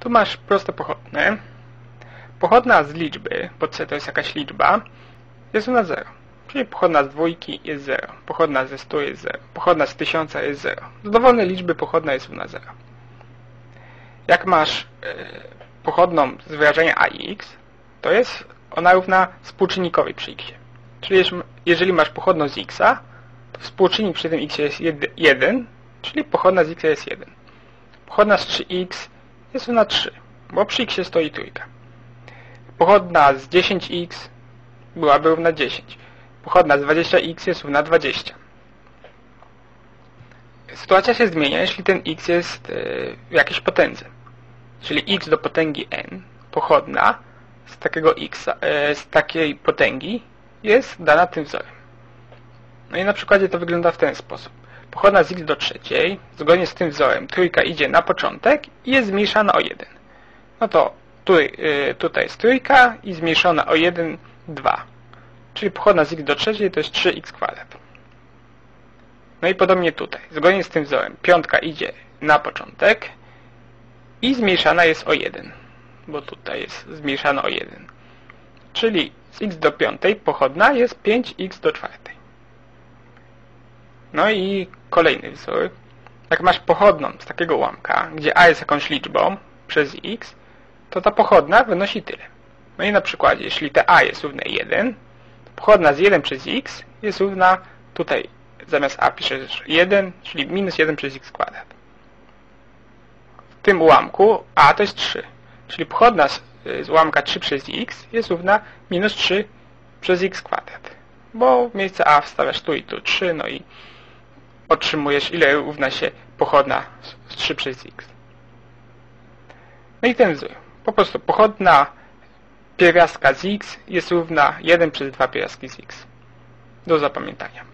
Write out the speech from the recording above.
Tu masz proste pochodne. Pochodna z liczby, bo c to jest jakaś liczba, jest równa 0. Czyli pochodna z dwójki jest 0. Pochodna ze 100 jest 0. Pochodna z 1000 jest 0. Z dowolnej liczby pochodna jest równa 0. Jak masz e, pochodną z wyrażenia ax, to jest ona równa współczynnikowi przy x. Czyli jeżeli masz pochodną z x, to współczynnik przy tym x jest 1, czyli pochodna z x jest 1. Pochodna z 3x jest równa 3, bo przy x stoi trójka. Pochodna z 10x byłaby równa 10. Pochodna z 20x jest równa 20. Sytuacja się zmienia, jeśli ten x jest w jakiejś potędze. Czyli x do potęgi n, pochodna z takiego x, z takiej potęgi jest dana tym wzorem. No i na przykładzie to wygląda w ten sposób. Pochodna z x do trzeciej, zgodnie z tym wzorem, trójka idzie na początek i jest zmniejszana o 1. No to tu, y, tutaj jest trójka i zmniejszona o 1, 2. Czyli pochodna z x do trzeciej to jest 3x kwadrat. No i podobnie tutaj. Zgodnie z tym wzorem, piątka idzie na początek i zmniejszana jest o 1. Bo tutaj jest zmniejszana o 1. Czyli z x do piątej pochodna jest 5x do czwartej. No i kolejny wzór. Jak masz pochodną z takiego ułamka, gdzie a jest jakąś liczbą przez x, to ta pochodna wynosi tyle. No i na przykładzie, jeśli te a jest równe 1, to pochodna z 1 przez x jest równa, tutaj zamiast a piszesz 1, czyli minus 1 przez x kwadrat. W tym ułamku a to jest 3, czyli pochodna z, z ułamka 3 przez x jest równa minus 3 przez x kwadrat. Bo w miejsce a wstawiasz tu i tu 3, no i otrzymujesz, ile równa się pochodna z 3 przez x. No i ten wzór. Po prostu pochodna pierwiastka z x jest równa 1 przez 2 pierwiastki z x. Do zapamiętania.